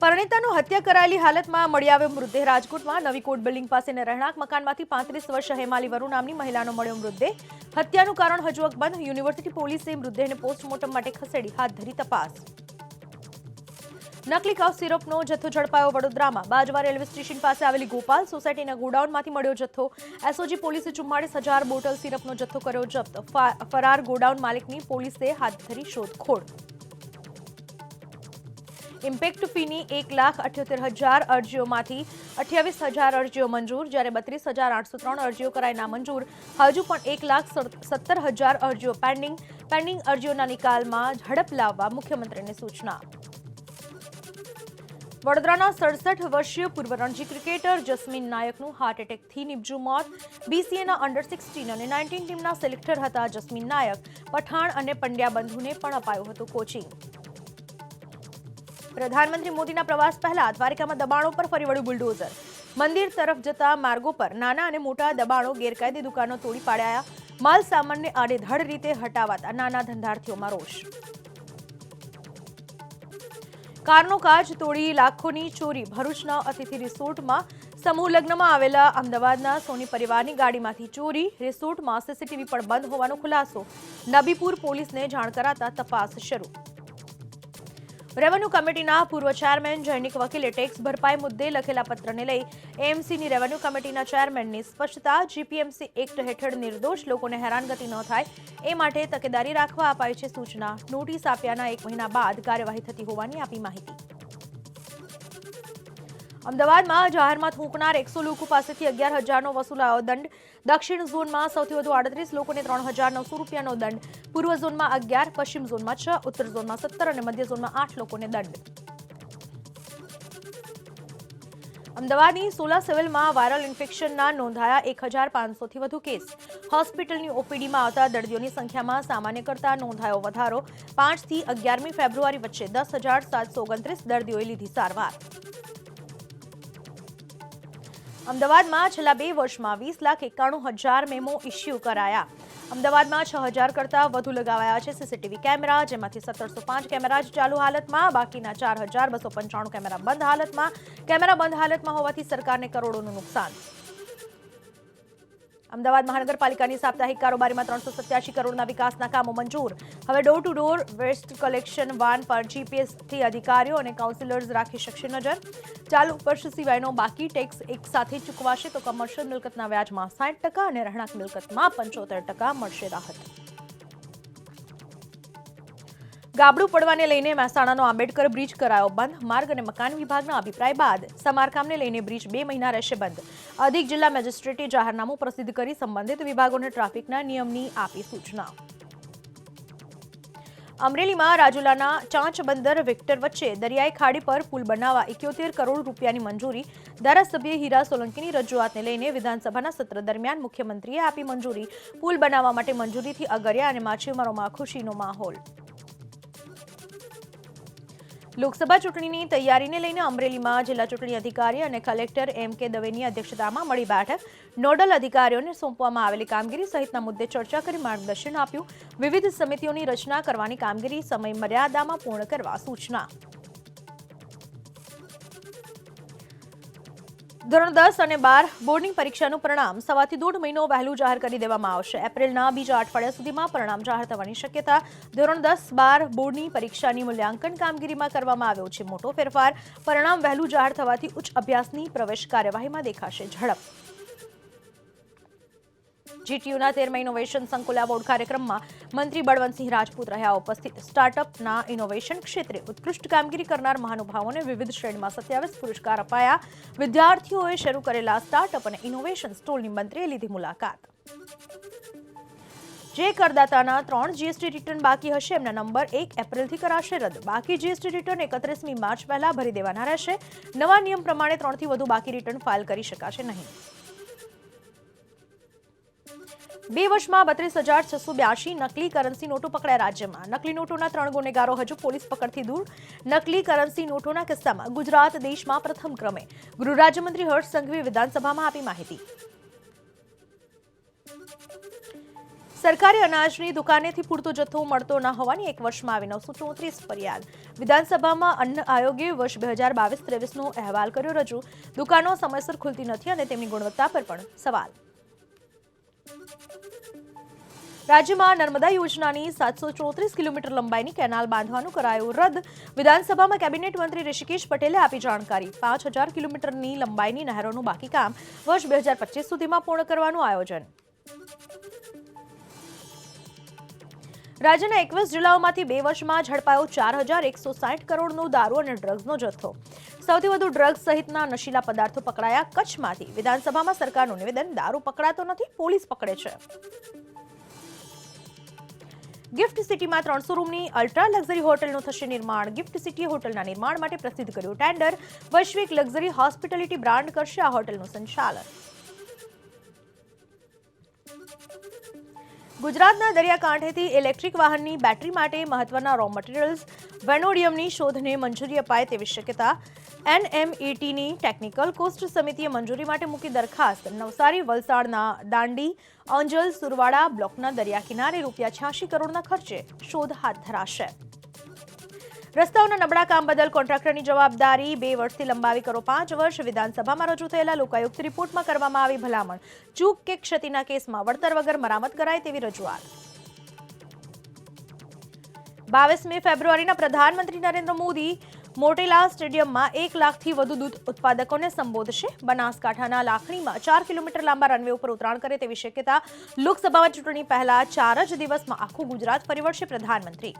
પરણિતાનો હત્યા કરાયેલી હાલતમાં મળી આવ્યો મૃતદેહ. રાજકોટમાં નવી કોટ બિલ્ડિંગ પાસેના રહેણાંક મકાનમાંથી પાંત્રીસ વર્ષ હેમાલી વરુ નામની મહિલાનો મળ્યો મૃતદેહ. હત્યાનું કારણ હજુ અકબંધ. યુનિવર્સિટી પોલીસે મૃતદેહને પોસ્ટમોર્ટમ માટે ખસેડી હાથ ધરી તપાસ. નકલી કફ સિરપનો જથ્થો ઝડપાયો વડોદરામાં. બાજવા રેલવે સ્ટેશન પાસે આવેલી ગોપાલ સોસાયટીના ગોડાઉનમાંથી મળ્યો જથ્થો. એસઓજી પોલીસે ચુમ્માળીસ હજાર બોટલ સિરપનો જથ્થો કર્યો જપ્ત. ફરાર ગોડાઉન માલિકની પોલીસે હાથ ધરી શોધખોળ. ઇમ્પેક્ટ ફીની એક લાખ અઠ્યોતેર હજાર અરજીઓમાંથી અઠ્યાવીસ હજાર અરજીઓ મંજૂર, જ્યારે બત્રીસ હજાર આઠસો ત્રણ અરજીઓ કરાઈ નામંજૂર હજુ પણ એક લાખ સત્તર હજાર અરજીઓ પેન્ડિંગ પેન્ડિંગ અરજીઓના નિકાલમાં ઝડપ લાવવા મુખ્યમંત્રીની સૂચના. વડોદરાના સડસઠ વર્ષીય પૂર્વ રણજી ક્રિકેટર જસ્મીન નાયકનું હાર્ટ એટેકથી નિપજ્યું મોત. બીસીએના અંડર સિક્સટીન અને નાઇન્ટીન ટીમના સિલેક્ટર હતા જસ્મીન નાયક. પઠાણ અને પંડ્યા બંધુને પણ અપાયું હતું કોચિંગ પ્રધાનમંત્રી મોદીના પ્રવાસ પહેલા દ્વારિકામાં દબાણો પર ફરી વળ્યું બુલડોઝર. મંદિર તરફ જતા માર્ગો પર નાના અને મોટા દબાણો, ગેરકાયદે દુકાનો તોડી પાડ્યા. માલ સામાનને આડેધડ રીતે હટાવાતા નાના ધંધાર્થીઓમાં રોષ. કારનો કાચ તોડી લાખોની ચોરી. ભરૂચના અતિથિ રિસોર્ટમાં સમૂહ લગ્નમાં આવેલા અમદાવાદના સોની પરિવારની ગાડીમાંથી ચોરી. રિસોર્ટમાં સીસીટીવી પણ બંધ હોવાનો ખુલાસો. નબીપુર પોલીસને જાણ કરાતા તપાસ શરૂ. રેવન્યુ કમિટીના પૂર્વ ચેરમેન જૈનિક વકીલે ટેક્સ ભરપાઈ મુદ્દે લખેલા પત્રને લઈ એએમસીની રેવન્યુ કમિટીના ચેરમેનની સ્પષ્ટતા જીપીએમસી એક્ટ હેઠળ નિર્દોષ લોકોને હેરાનગતિ ન થાય એ માટે તકેદારી રાખવા અપાઈ છે સૂચના. નોટિસ આપ્યાના એક મહિના બાદ કાર્યવાહી થતી હોવાની આપી માહિતી. અમદાવાદમાં જાહેરમાં થૂંકનાર એકસો લોકો પાસેથી અગિયાર હજારનો વસૂલાયો દંડ. દક્ષિણ ઝોનમાં સૌથી વધુ આડત્રીસ લોકોને ત્રણ હજાર નવસો રૂપિયાનો દંડ. પૂર્વ ઝોનમાં અગિયાર, પશ્ચિમ ઝોનમાં છ, ઉત્તર ઝોનમાં સત્તર અને મધ્ય ઝોનમાં આઠ લોકોને દંડ. અમદાવાદની સોલા સિવિલમાં વાયરલ ઇન્ફેક્શનના નોંધાયા એક હજાર પાંચસોથી વધુ કેસ. હોસ્પિટલની ઓપીડીમાં આવતા દર્દીઓની સંખ્યામાં સામાન્ય કરતાં નોંધાયો વધારો. પાંચથી અગિયારમી ફેબ્રુઆરી વચ્ચે દસ હજાર સાતસો ઓગણત્રીસ દર્દીઓએ લીધી સારવાર. અમદાવાદમાં છેલ્લા બે વર્ષમાં વીસ લાખ એકાણું હજાર મેમો ઇસ્યુ કરાયા. અમદાવાદમાં છ હજાર કરતાં વધુ લગાવાયા છે સીસીટીવી કેમેરા, જેમાંથી સત્તરસો પાંચ કેમેરા જ ચાલુ હાલતમાં, બાકીના ચાર હજાર બસો પંચાણું કેમેરા બંધ હાલતમાં. કેમેરા બંધ હાલતમાં હોવાથી સરકારને કરોડોનું નુકસાન અમદાવાદ મહાનગરપાલિકાની સાપ્તાહિક કારોબારીમાં ત્રણસો સત્યાસી કરોડના વિકાસના કામો મંજૂર. હવે door to door waste collection van પર જીપીએસથી અધિકારીઓ અને કાઉન્સિલર્સ રાખી શકશે નજર. ચાલુ વર્ષ સિવાયનો બાકી ટેક્સ એક સાથે ચૂકવાશે તો કમર્શિયલ મિલકતના વ્યાજમાં સાઠ ટકા અને રહેણાંક મિલકતમાં પંચોતેર ટકા મળશે રાહત. ગાબડું પડવાને લઈને મહેસાણાનો આંબેડકર બ્રિજ કરાયો બંધ. માર્ગ અને મકાન વિભાગના અભિપ્રાય બાદ સમારકામને લઈને બ્રિજ બે મહિના રહેશે બંધ. અધિક જિલ્લા મેજિસ્ટ્રેટે જાહેરનામું પ્રસિદ્ધ કરી સંબંધિત વિભાગોને ટ્રાફિકના નિયમની આપી સૂચના. અમરેલીમાં રાજુલાના ચાંચ બંદર વિક્ટર વચ્ચે દરિયાઈ ખાડી પર પુલ બનાવવા એક્યોતેર કરોડ રૂપિયાની મંજૂરી ધારાસભ્ય હીરા સોલંકીની રજૂઆતને લઈને વિધાનસભાના સત્ર દરમિયાન મુખ્યમંત્રીએ આપી મંજૂરી. પુલ બનાવવા માટે મંજૂરીથી અગર્યા અને માછીમારોમાં ખુશીનો માહોલ. લોકસભા ચૂંટણીની તૈયારીને લઈને અમરેલીમાં જિલ્લા ચૂંટણી અધિકારી અને કલેક્ટર એમ કે દવેની અધ્યક્ષતામાં મળી બેઠક. નોડલ અધિકારીઓને સોંપવામાં આવેલી કામગીરી સહિતના મુદ્દે ચર્ચા કરી માર્ગદર્શન આપ્યું. વિવિધ સમિતિઓની રચના કરવાની કામગીરી સમય મર્યાદામાં પૂર્ણ કરવા સૂચના. ધોરણ દસ અને બાર બોર્ડની પરીક્ષાનું પરિણામ સવાથી દોઢ મહિનો વહેલું જાહેર કરી દેવામાં આવશે. એપ્રિલના બીજા અઠવાડિયા સુધીમાં પરિણામ જાહેર થવાની શક્યતા ધોરણ દસ, બાર બોર્ડની પરીક્ષાની મૂલ્યાંકન કામગીરીમાં કરવામાં આવ્યો છે. મોટો ફેરફાર, પરિણામ વહેલું જાહેર થવાથી ઉચ્ચ અભ્યાસની પ્રવેશ કાર્યવાહીમાં દેખાશે. ઝડપ જીટીયુના તેરમા ઇનોવેશન સંકુલ એવોર્ડ કાર્યક્રમમાં મંત્રી બળવંતસિંહ રાજપૂત રહ્યા. ઉપસ્થિત સ્ટાર્ટઅપના ઇનોવેશન ક્ષેત્રે ઉત્કૃષ્ટ કામગીરી કરનાર મહાનુભાવોને વિવિધ શ્રેણીમાં સત્યાવીસ પુરસ્કાર અપાયા. વિદ્યાર્થીઓએ શરૂ કરેલા સ્ટાર્ટઅપ અને ઇનોવેશન સ્ટોલની મંત્રીએ લીધી મુલાકાત. જે કરદાતાના ત્રણ જીએસટી રિટર્ન બાકી હશે, એમના નંબર એક એપ્રિલથી કરાશે રદ. બાકી જીએસટી રિટર્ન એકત્રીસમી માર્ચ પહેલા ભરી દેવાના રહેશે. નવા નિયમ પ્રમાણે ત્રણથી વધુ બાકી રિટર્ન ફાઇલ કરી શકાશે નહીં. બે વર્ષમાં બત્રીસ હજાર છસો બ્યાસી નકલી કરન્સી નોટો પકડાય રાજ્યમાં. નકલી નોટોના ત્રણ ગુનેગારો હજુ પોલીસ પકડથી દૂર. નકલી કરન્સી નોટોના કિસ્સામાં ગુજરાત દેશમાં પ્રથમ ક્રમે. ગૃહ રાજ્યમંત્રી હર્ષ સંઘવીએ વિધાનસભામાં આપી માહિતી. સરકારી અનાજની દુકાનેથી પૂરતો જથ્થો મળતો ન હોવાની એક વર્ષમાં આવી નવસો ચોત્રીસ ફરિયાદ. વિધાનસભામાં અન્ન આયોગે વર્ષ બે હજાર બાવીસ ત્રેવીસનો અહેવાલ કર્યો રજૂ. દુકાનો સમયસર ખુલતી નથી અને તેમની ગુણવત્તા પર પણ સવાલ. રાજ્યમાં નર્મદા યોજનાની સાતસો ચોત્રીસ કિલોમીટર લંબાઈની કેનાલ બાંધવાનું કરાયું રદ. વિધાનસભામાં કેબિનેટ મંત્રી ઋષિકેશ પટેલે આપી જાણકારી. પાંચ હજાર કિલોમીટરની લંબાઈની નહેરોનું બાકી કામ વર્ષ બે હજાર પચીસ સુધીમાં પૂર્ણ કરવાનું આયોજન. રાજ્યના એકવીસ જિલ્લાઓમાંથી બે વર્ષમાં ઝડપાયો ચાર હજાર એકસો સાઠ કરોડનો દારૂ અને ડ્રગ્સનો જથ્થો. સૌથી વધુ ડ્રગ્સ સહિતના નશીલા પદાર્થો પકડાયા કચ્છમાંથી. વિધાનસભામાં સરકારનું નિવેદન, દારૂ પકડાતો નથી, પોલીસ પકડે છે. ગિફ્ટ સિટીમાં ત્રણસો રૂમની અલ્ટ્રા લક્ઝરી હોટલનું થશે નિર્માણ. ગિફ્ટ સિટી હોટલના નિર્માણ માટે પ્રસિદ્ધ કર્યું ટેન્ડર. વૈશ્વિક લક્ઝરી હોસ્પિટાલિટી બ્રાન્ડ કરશે આ હોટલનું સંચાલન. ગુજરાતના દરિયાકાંઠેથી ઇલેક્ટ્રિક વાહનની બેટરી માટે મહત્વના રો મટીરિયલ્સ વેનોડિયમની શોધને મંજૂરી અપાય તેવી શક્યતા એનએમઈટીની ટેકનિકલ કોસ્ટ સમિતિએ મંજૂરી માટે મૂકી દરખાસ્ત. નવસારી, વલસાડના દાંડી, અંજલ, સુરવાડા બ્લોકના દરિયા કિનારે રૂપિયા છ્યાસી કરોડના ખર્ચે શોધ હાથ ધરાશે. રસ્તાઓના નબળા કામ બદલ કોન્ટ્રાક્ટરની જવાબદારી બે વર્ષથી લંબાવી કરો પાંચ વર્ષ. વિધાનસભામાં રજૂ થયેલા લોકાયુક્ત રિપોર્ટમાં કરવામાં આવી ભલામણ. ચૂક કે ક્ષતિના કેસમાં વળતર વગર મરામત કરાય તેવી રજૂઆત. બાવીસમી ફેબ્રુઆરીના પ્રધાનમંત્રી નરેન્દ્ર મોદી મોટેલા સ્ટેડિયમમાં એક લાખથી વધુ દૂધ ઉત્પાદકોને સંબોધશે. બનાસકાંઠાના લાખણીમાં ચાર કિલોમીટર લાંબા રનવે ઉપર ઉતરાણ કરે તેવી શક્યતા લોકસભામાં ચૂંટણી પહેલા ચાર જ દિવસમાં આખું ગુજરાત ફરી વળશે પ્રધાનમંત્રી.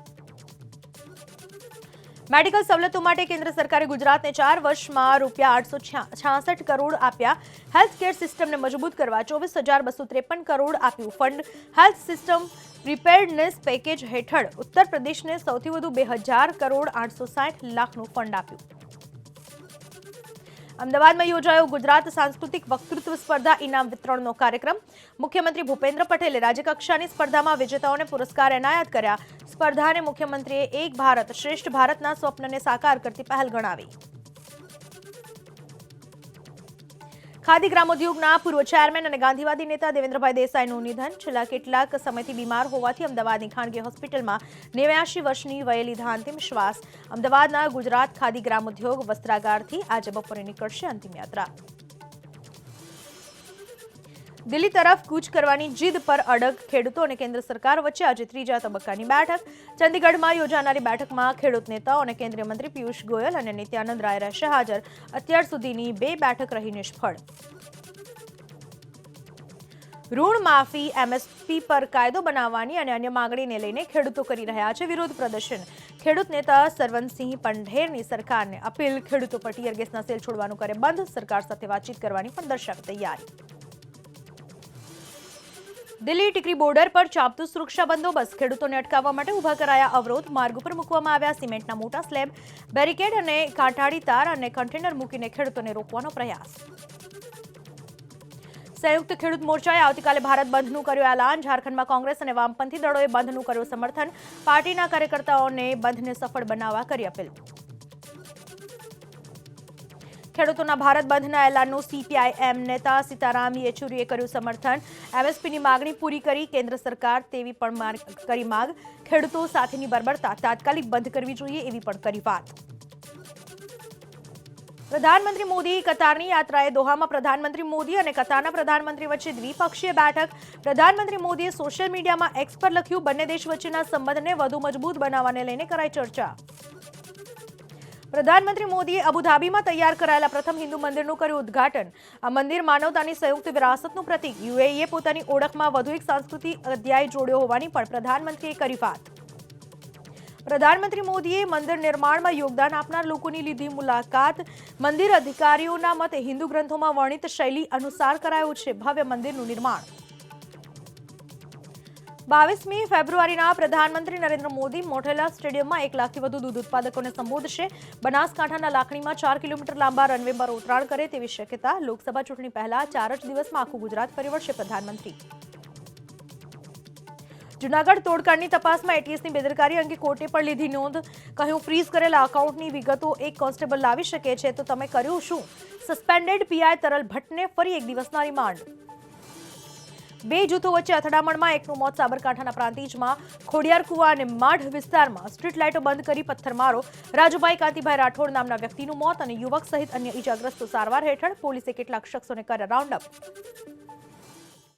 મેડિકલ સવલતો માટે કેન્દ્ર સરકારે ગુજરાતને ચાર વર્ષમાં રૂપિયા આઠસો છાસઠ કરોડ આપ્યા. હેલ્થ કેર સિસ્ટમને મજબૂત કરવા ચોવીસ હજાર બસો ત્રેપન કરોડ આપ્યું fund. Health system preparedness package હેઠળ ઉત્તર પ્રદેશને સૌથી વધુ બે હજાર કરોડ આઠસો સાઠ લાખનું ફંડ આપ્યું. અમદાવાદમાં યોજાયો ગુજરાત સાંસ્કૃતિક વક્તૃત્વ સ્પર્ધા ઇનામ વિતરણનો કાર્યક્રમ. મુખ્યમંત્રી ભૂપેન્દ્ર પટેલે રાજ્યકક્ષાની સ્પર્ધામાં વિજેતાઓને પુરસ્કાર એનાયત કર્યા. સ્પર્ધાને મુખ્યમંત્રીએ એક ભારત શ્રેષ્ઠ ભારતના સ્વપ્નને સાકાર કરતી પહેલ ગણાવી. ખાદી ગ્રામોદ્યોગના પૂર્વ ચેરમેન અને ગાંધીવાદી નેતા દેવેન્દ્રભાઈ દેસાઈનું નિધન. છેલ્લા કેટલાક સમયથી બીમાર હોવાથી અમદાવાદની ખાનગી હોસ્પિટલમાં નેવ્યાશી વર્ષની વયે લીધા અંતિમ શ્વાસ. અમદાવાદના ગુજરાત ખાદી ગ્રામોદ્યોગ વસ્ત્રાગારથી આજે બપોરે નીકળશે અંતિમ યાત્રા. દિલ્હી તરફ કૂચ કરવાની જીદ પર અડગ ખેડૂતો અને કેન્દ્ર સરકાર વચ્ચે આજે ત્રીજા તબક્કાની બેઠક. ચંદીગઢમાં યોજાનારી બેઠકમાં ખેડૂત નેતાઓ અને કેન્દ્રીય મંત્રી પિયુષ ગોયલ અને નિત્યાનંદ રાય રહેશે હાજર. અત્યાર સુધીની બે બેઠક રહી નિષ્ફળ. ઋણ માફી એમએસપી પર કાયદો બનાવવાની અને અન્ય માંગણીને લઈને ખેડૂતો કરી રહ્યા છે વિરોધ પ્રદર્શન. ખેડૂત નેતા સરવનસિંહ પંઢેરની સરકારને અપીલ, ખેડૂતો પર ટીયર ગેસના સેલ છોડવાનું કરે બંધ, સરકાર સાથે વાતચીત કરવાની પણ દર્શાવી તૈયારી. દિલ્હી ટીકરી બોર્ડર પર ચાપતું સુરક્ષા બંદોબસ્ત ખેડૂતોને અટકાવવા માટે ઊભા કરાયા અવરોધ. માર્ગ ઉપર મૂકવામાં આવ્યા સિમેન્ટના મોટા સ્લેબ, બેરિકેડ અને કાંઠાળી તાર અને કન્ટેનર મૂકીને ખેડૂતોને રોકવાનો પ્રયાસ. સંયુક્ત ખેડૂત મોરચાએ આવતીકાલે ભારત બંધનું કર્યું એલાન. ઝારખંડમાં કોંગ્રેસ અને વામપંથી દળોએ બંધનું કર્યું સમર્થન. પાર્ટીના કાર્યકર્તાઓને બંધને સફળ બનાવવા કરી અપીલ. ખેડૂતોના ભારત બંધના એલાનનું સીપીઆઈએમ નેતા સીતારામ યેચુરીએ કર્યું સમર્થન. એમએસપીની માગણી પૂરી કરી કેન્દ્ર સરકાર તેવી પણ કરી માગ. ખેડૂતો સાથેની બર્બરતા તાત્કાલિક બંધ કરવી જોઈએ એવી પણ કરી વાત. પ્રધાનમંત્રી મોદી કતારની યાત્રાએ દોહામાં પ્રધાનમંત્રી મોદી અને કતારના પ્રધાનમંત્રી વચ્ચે દ્વિપક્ષીય બેઠક. પ્રધાનમંત્રી મોદીએ સોશિયલ મીડિયામાં એક્સ પર લખ્યું, બંને દેશ વચ્ચેના સંબંધને વધુ મજબૂત બનાવવાને લઈને કરાઈ ચર્ચા. પ્રધાનમંત્રી મોદીએ અબુધાબીમાં તૈયાર કરાયેલા પ્રથમ હિન્દુ મંદિરનું કર્યું ઉદ્ઘાટન. આ મંદિર માનવતાની સંયુક્ત વિરાસતનું પ્રતીક. યુએઈએ પોતાની ઓળખમાં વધુ એક સાંસ્કૃતિક અધ્યાય જોડ્યો હોવાની પણ પ્રધાનમંત્રીએ કરી વાત. પ્રધાનમંત્રી મોદીએ મંદિર નિર્માણમાં યોગદાન આપનાર લોકોની લીધી મુલાકાત. મંદિર અધિકારીઓના મતે હિન્દુ ગ્રંથોમાં વર્ણિત શૈલી અનુસાર કરાયું છે ભવ્ય મંદિરનું નિર્માણ. બાવીસમી ફેબ્રુઆરીના પ્રધાનમંત્રી નરેન્દ્ર મોદી મોટેલા સ્ટેડિયમમાં એક લાખથી વધુ દૂધ ઉત્પાદકોને સંબોધશે. બનાસકાંઠાના લાખણીમાં ચાર કિલોમીટર લાંબા રનવે પર ઉતરાણ કરે તેવી શક્યતા લોકસભા ચૂંટણી પહેલા ચાર જ દિવસમાં આખું ગુજરાત ફરી પ્રધાનમંત્રી. જુનાગઢ તોડકાંડની તપાસમાં એટીએસની બેદરકારી અંગે કોર્ટે પણ લીધી નોંધ. કહ્યું, ફ્રીઝ કરેલા અકાઉન્ટની વિગતો એક કોન્સ્ટેબલ લાવી શકે છે તો તમે કર્યું શું? સસ્પેન્ડેડ પીઆઈ તરલ ભટ્ટને ફરી એક દિવસના રિમાન્ડ બે જૂથો વચ્ચે અથડામણમાં એકનું મોત સાબરકાંઠાના પ્રાંતિજમાં, ખોડિયારકુવા અને માઢ વિસ્તારમાં. સ્ટ્રીટ લાઇટો બંધ કરી પથ્થરમારો. રાજુભાઈ કાંતિભાઈ રાઠોડ નામના વ્યક્તિનું મોત અને યુવક સહિત અન્ય ઈજાગ્રસ્તો સારવાર હેઠળ પોલીસે કેટલાક શખ્સોને કર્યા રાઉન્ડ